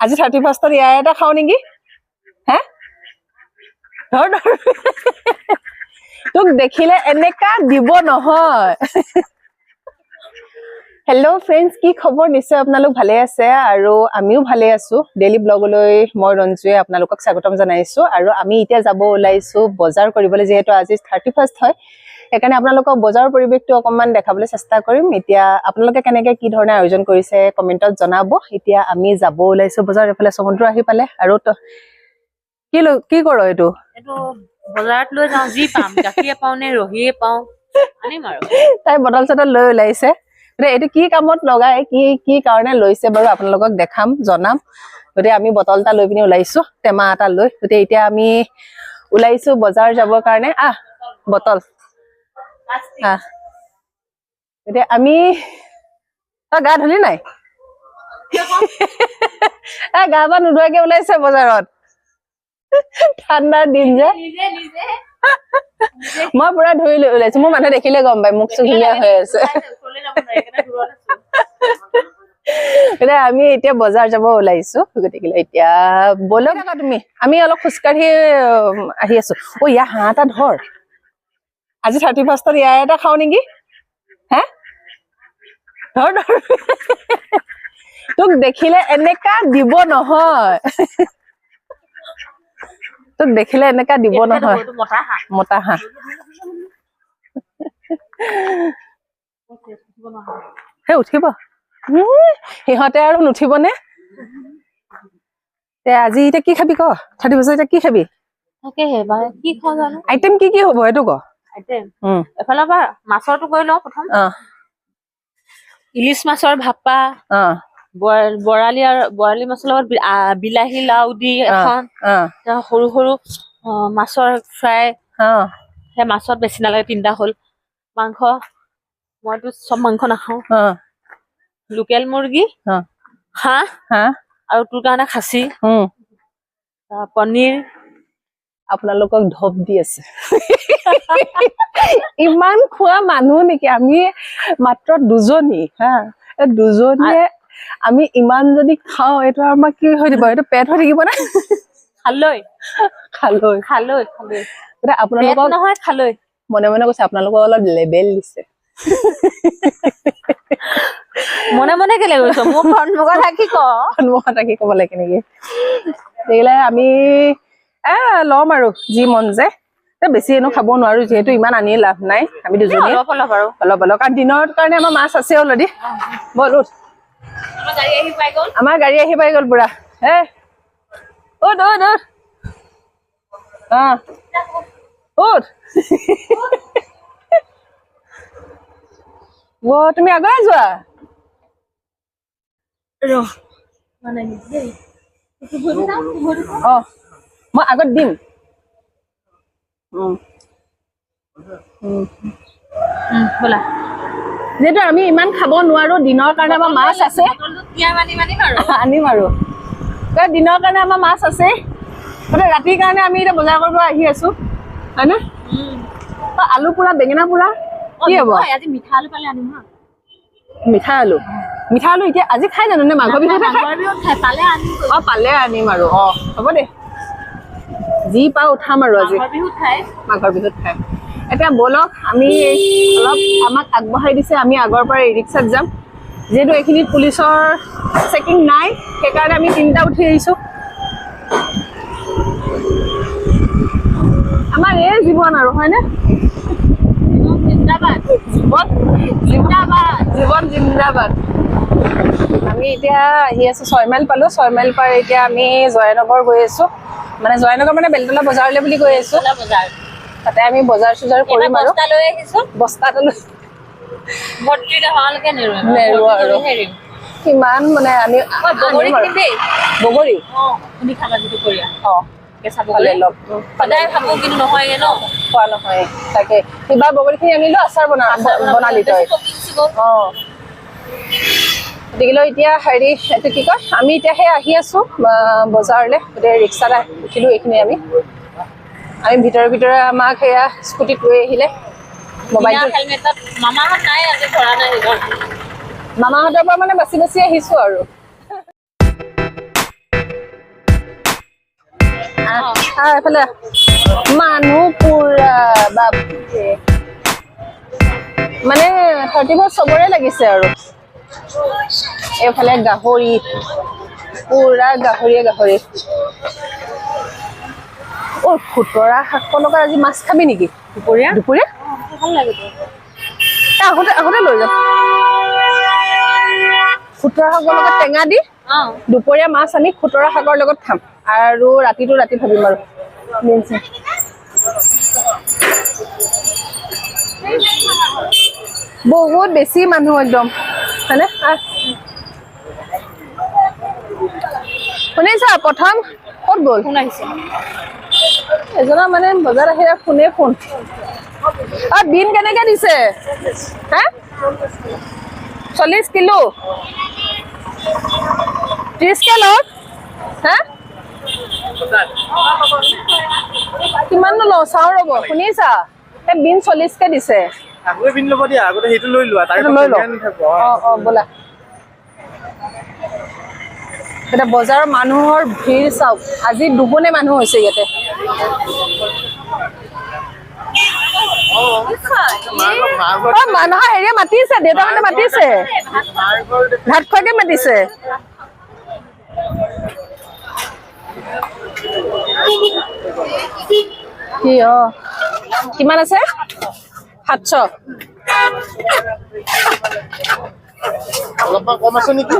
আজি থাৰ্টি ফাৰ্ষ্টত ইয়াৰ এটা খাওঁ নেকি? হে? ধৰ ধৰ। তোক দেখিলে এনেকা দিব নহয়। হেল্ল' ফ্ৰেণ্ডছ কি খবৰ? নিশ্চয় আপোনালোক ভালে আছে আৰু আমিও ভালে আছো। ডেইলি ব্লগলৈ মই ৰঞ্জুৱে আপোনালোকক স্বাগতম জনাইছো। আৰু আমি এতিয়া যাব ওলাইছো বজাৰ কৰিবলৈ যিহেতু আজি থাৰ্টি ফাৰ্ষ্ট হয়। সেইকাৰণে আপোনালোকক বজাৰৰ পৰিৱেশটো অকণমান দেখাবলৈ চেষ্টা কৰিম। এতিয়া আপোনালোকে কেনেকে কি ধৰণে আয়োজন কৰিছে কমেণ্টত জনাব। এতিয়া আমি যাব ওলাইছো বজাৰত এইফালে সমুদ্ৰ আহি পালে। আৰু কি লৈ কি কৰ এইটো বজাৰত লৈ যাওঁ যি পাম। গাখীৰে পাওঁ নে ৰহিয়ে পাওঁ আনিম আৰু। তাই বটল চটল লৈ ওলাইছে। গতিকে এইটো কি কামত লগাই কি কি কাৰণে লৈছে বাৰু আপোনালোকক দেখাম জনাম। গতিকে আমি বটল এটা লৈ পিনি ওলাইছো টেমা এটা লৈ। গতিকে এতিয়া আমি ওলাইছো বজাৰ যাবৰ কাৰণে। আহ বটল। এতিয়া আমি তই গা ধুলি নাই? এ গা পা নোধোৱাকে ওলাইছে বজাৰত। ঠাণ্ডাৰ দিন যে। মই পুৰা ধুই লৈ ওলাইছো। মোৰ মানুহে দেখিলে গম পাই মুখ ধুনীয়া হৈ আছে। এতিয়া আমি এতিয়া বজাৰ যাব ওলাইছো গতিকে এতিয়া বলক। তুমি? আমি অলপ খোজকাঢ়ি আহি আছো। অ ইয়াৰ হাঁহ এটা ধৰ। আজি থাৰ্টি ফাৰ্ষ্টত ইয়াৰ এটা খাওঁ নেকি? হে? ধৰ ধৰ। তোক দেখিলে এনেকা দিব নহয়। তোক দেখিলে এনেকা দিব এইটো নহয়। এইটো মতা হাঁহ। সেই উঠিব। সিহঁতে আৰু নুঠিবনে? আজি এতিয়া কি খাবি ক? থাৰ্টি বছৰ এতিয়া কি খাবি? আইটেম কি কি হ'ব সেইটো ক? এফালৰ পৰা মাছৰটো কৰি লওঁ প্ৰথম। ইলিচ মাছৰ ভাপা বৰালি আৰু বৰালি মাছৰ লগত বিলাহী লাউ দি এখন। সৰু সৰু মাছৰ ফ্ৰাই। সেই মাছত বেছি নালাগে তিনিটা হ'ল। মাংস মইতো চব মাংস নাখাওঁ। লোকেল মুৰ্গী হাঁহ হা আৰু তোৰ কাৰণে খাচী। পনীৰ আপোনালোকক ধপ দি আছে। ইমান খোৱা মানুহ নেকি? আমি মাত্ৰ দুজনী হা? দুজনীয়ে আমি ইমান যদি খাওঁ এইটো আমাৰ কি হৈ দিব? এইটো পেট হৈ থাকিব নে? খালৈ। খালৈ। খালৈ। খালৈ আপোনালোকক নহয় খালৈ। মনে মনে কৈছে আপোনালোকক অলপ লেবেল দিছে। মনে মনে কেলে গৈছ মোৰ সন্মুখত থাকি ক। সন্মুখত ৰাখি ক'ব লাগে নেকি? দেখিলে আমি এ ল'ম আৰু যি মন যায় এ বেছি এনেও খাব নোৱাৰো যিহেতু ইমান আনি লাভ নাই। আমি দুজনীয়ে। অলপ অলপ আৰু। অলপ অলপ। কাৰণ দিনৰ কাৰণে আমাৰ মাছ আছে অলৰেডি। বল উঠ। আমাৰ গাড়ী আহি পাই গ'ল। পুৰা। হে উঠ উঠ উঠ। অ। উঠ। অ তুমি আগুৱাই যোৱা? অ। মই আগত দিম। ব'লা যিহেতু আমি ইমান খাব নোৱাৰো দিনৰ কাৰণে আমাৰ মাছ আছে আনিম আৰু দিনৰ কাৰণে আমাৰ মাছ আছে গতিকে ৰাতিৰ কাৰণে আমি এতিয়া বজাৰ কৰিব আহি আছো হয়নে আলু পোৰা বেঙেনা পোৰা কি হ'ব আজি মিঠা আলু পালে আনিম হা মিঠা আলু মিঠা আলু এতিয়া আজি খাই জানো নে মাঘৰ বিহুতে খাই পালে আনিম আৰু অ হ'ব দে যি পাওঁ উঠাম আৰু আজি। বিহুত খাই মাঘৰ বিহুত খাই এতিয়া ব'লক আমি অলপ আমাক আগবঢ়াই দিছে আমি আগৰ পৰা ই ৰিক্সাত যাম। যিহেতু এইখিনিত পুলিচৰ চেকিং নাই সেইকাৰণে আমি তিনিটা উঠি আহিছোঁ। আমাৰ এই জীৱন আৰু হয়নে? জিন্দাবাদ। জীৱন জিন্দাবাদ। জীৱন জিন্দাবাদ। আমি এতিয়া আহি আছো ছয় মাইল পালো। ছয় মাইল পাৰ এতিয়া আমি জয়নগৰ গৈ আছো। মানে জয়নগৰ মানে বেলতলা বজাৰলৈ বুলি গৈ আছো। তাতে আমি বজাৰ চজাৰ কৰিম আৰু। বস্তা লৈ আহিছো বস্তাটো লৈ নেৰো আৰু। কিমান মানে আমি বগৰী আনিম আৰু। কিনিম দেই। বগৰী? অ শুনি খাবা যিটো কৰিয়া অ কেঁচা ভালে বগৰী লগ সদায় ভাবো কিন্তু নহয়গে ন। খোৱা নহয়। তাকে। কিবা বগৰীখিনি আনিলো আচাৰ বনা বনালি তই। অ। গতিকে এতিয়া হেৰি এইটো কি কয় আমি এতিয়া সেই আহি আছো বজাৰলৈ গতিকে ৰিক্সাত উঠিলো এইখিনি আমি। আমি ভিতৰে ভিতৰে আমাক সেয়া স্কুটিত লৈ আহিলে। মোবাইলটো মামাহঁতৰ পৰা মানে বাচি বাচি আহিছো আৰু। এইফালে। মানুহ পুৰা বাপৰে। মানে থাৰ্টি ফাৰ্ষ্ট চবৰে লাগিছে আৰু। এইফালে গাহৰি পুৰা গাহৰিয়ে গাহৰি। অ খুতৰা শাকৰ আজি মাছ খাবি নেকি? দুপৰীয়া? দুপৰীয়া? আগতে আগতে লৈ যাম খুতৰা শাকৰ লগত টেঙা দি দুপৰীয়া মাছ আমি খুতৰা শাকৰ লগত খাম। আৰু ৰাতিটো ৰাতি ভাবিম আৰু। বহুত বেছি মানুহ একদম। হয়নে। শুনিছা প্ৰথম ক'ত গ'ল? কোন আহিছে। এজনৰ মানে বজাৰত আহিলে ফোনে ফোন। অ বিন কেনেকে দিছে? হা? চল্লিছ কিলো। ত্ৰিছকে লওক হা? কিমাননো লওঁ? চাওঁ ৰ'ব। শুনিছা? এই বিন চল্লিছকে দিছে। আগতে পিন্ধি ল'ব দিয়া আগতে সেইটো লৈ লোৱা তাৰ লৈ লওঁ। অ অ ব'লা। এতিয়া বজাৰৰ মানুহৰ ভিৰ চাওক আজি দুগুণে মানুহ হৈছে ইয়াতে। মানুহৰ হেৰিয়ে মাতিছে দেউতাহঁতে মাতিছে। ভাত খোৱাকে মাতিছে। কি অ কিমান আছে? সাতশ। কম আছে নেকি?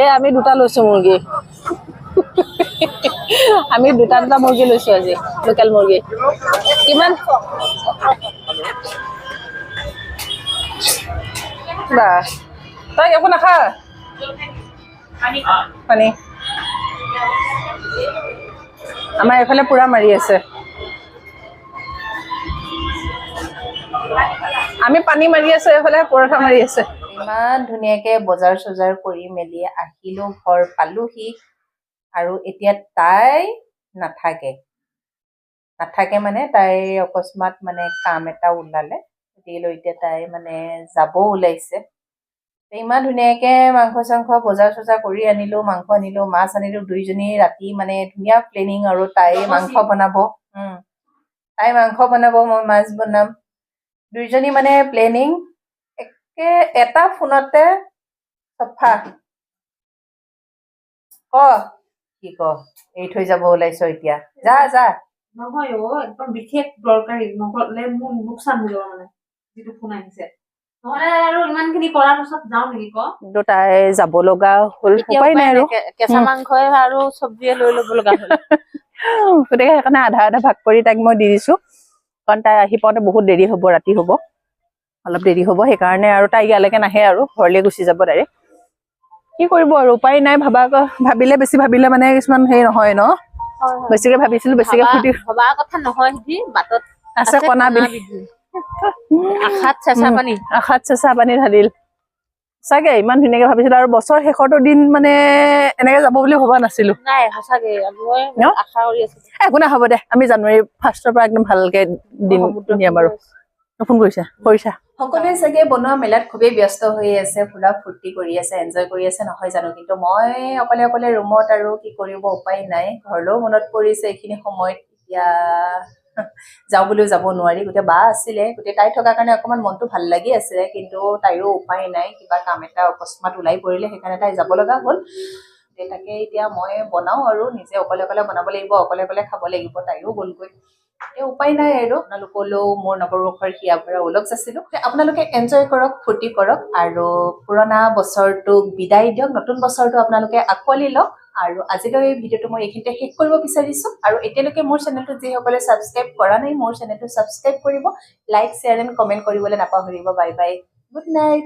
এ আমি দুটা লৈছো মুৰ্গী। আমি দুটা দুটা মুৰ্গী লৈছো আজি লোকেল মুৰ্গী। কিমান? বা তই একো নাখা পানী। আমাৰ এইফালে পুৰা মাৰি আছে। আমি পানী মাৰি আছো এইফালে পৰঠা মাৰি আছে। ইমান ধুনীয়াকে বজাৰ চজাৰ কৰি মেলি আহিলো ঘৰ পালোহি আৰু এতিয়া তাই নাথাকে। নাথাকে মানে তাইৰ অকস্মাত মানে কাম এটা ওলালে। গতিকে এতিয়া তাই মানে যাব ওলাইছে। ইমান ধুনীয়াকে মাংস চাংস বজাৰ চজাৰ কৰি আনিলো মাংস আনিলো মাছ আনিলো দুইজনী ৰাতি মানে ধুনীয়া প্লেনিং আৰু তাই মাংস বনাব তাই মাংস বনাব মই মাছ বনাম। দুইজনী মানে প্লেনিং একে এটা ফোনতে চফা। ক কি ক এৰি থৈ যাব ওলাইছ এতিয়া। যা যা। নহয় অ একদম বিশেষ দৰকাৰী। নকলে মোৰ লোকচান হৈ যাব মানে যিটো ফোন আহিছে। তাই যাব লগা হ'ল উপায় নাই আৰু। কেঁচা মাংসই আৰু চব্জিয়ে লৈ ল'ব লগা হ'ল। গতিকে সেইকাৰণে আধা আধা ভাগ কৰি তাইক মই দি দিছো। কাৰণ তাই আহি পাওঁতে বহুত দেৰি হ'ব ৰাতি হ'ব। অলপ দেৰি হ'ব সেইকাৰণে আৰু তাই ইয়ালৈকে নাহে আৰু ঘৰলৈ গুচি যাব ডাইৰেক্ট কি কৰিব আৰু উপায় নাই ভাবা ভাবিলে বেছি ভাবিলে মানে কিছুমান হেৰি নহয় ন? বেছিকে ভাবিছিলো বেছিকে ভবা- ফূৰ্তি ভবা কথা নহয় বাটত আছে কণা বিধি। আশাত চেঁচা। পানী। আশাত চেঁচা পানী ঢালিল। চাগে ইমান ধুনীয়াকে ভাবিছিলো আৰু বছৰ শেষৰটো দিন মানে এনেকে যাব বুলি ভবা নাছিলো। সঁচাকে। একো নাই হ'ব দে। আমি জানুৱাৰী ফাৰ্ষ্টৰ পৰা একদম ভালকে দিন দিয়াম আৰু। ফোন কৰিছা কৰিছা। সকলোৱে চাগে বনোৱা মেলাত খুবেই ব্যস্ত হৈ আছে ফুৰা ফূৰ্তি কৰি আছে এনজয় কৰি আছে নহয় জানো? কিন্তু মই অকলে অকলে ৰুমত আৰু কি কৰিব উপায় নাই। ঘৰলৈও মনত পৰিছে এইখিনি সময়ত। এতিয়া যাওঁ বুলিও যাব নোৱাৰি। গোটেই বা আছিলে গোটেই তাই থকাৰ কাৰণে অকণমান মনটো ভাল লাগি আছে কিন্তু তাইৰো উপায় নাই কিবা কাম এটা অকস্মাত ওলাই পৰিলে সেইকাৰণে তাই যাব লগা হ'ল। তাকে এতিয়া মই বনাওঁ আৰু নিজে অকলে অকলে বনাব লাগিব অকলে অকলে খাব লাগিব তাইও গ'লগৈ। এই উপায় নাই আৰু। আপোনালোকলৈও মোৰ নৱবৰ্ষৰ হিয়া ভৰা ওলগ যাচিলো আপোনালোকে এনজয় কৰক ফূৰ্তি কৰক আৰু পুৰণা বছৰটোক বিদায় দিয়ক। নতুন বছৰটো আপোনালোকে আঁকোৱালি লওক। আৰু আজিলৈ এই ভিডিঅ'টো মই এইখিনিতে শেষ কৰিব বিচাৰিছো। আৰু এতিয়ালৈকে মোৰ চেনেলটো যিসকলে ছাবস্ক্ৰাইব কৰা নাই মোৰ চেনেলটো ছাবস্ক্ৰাইব কৰিব লাইক শ্বেয়াৰ এণ্ড কমেণ্ট কৰিবলৈ নাপাহৰিব। Bye bye good night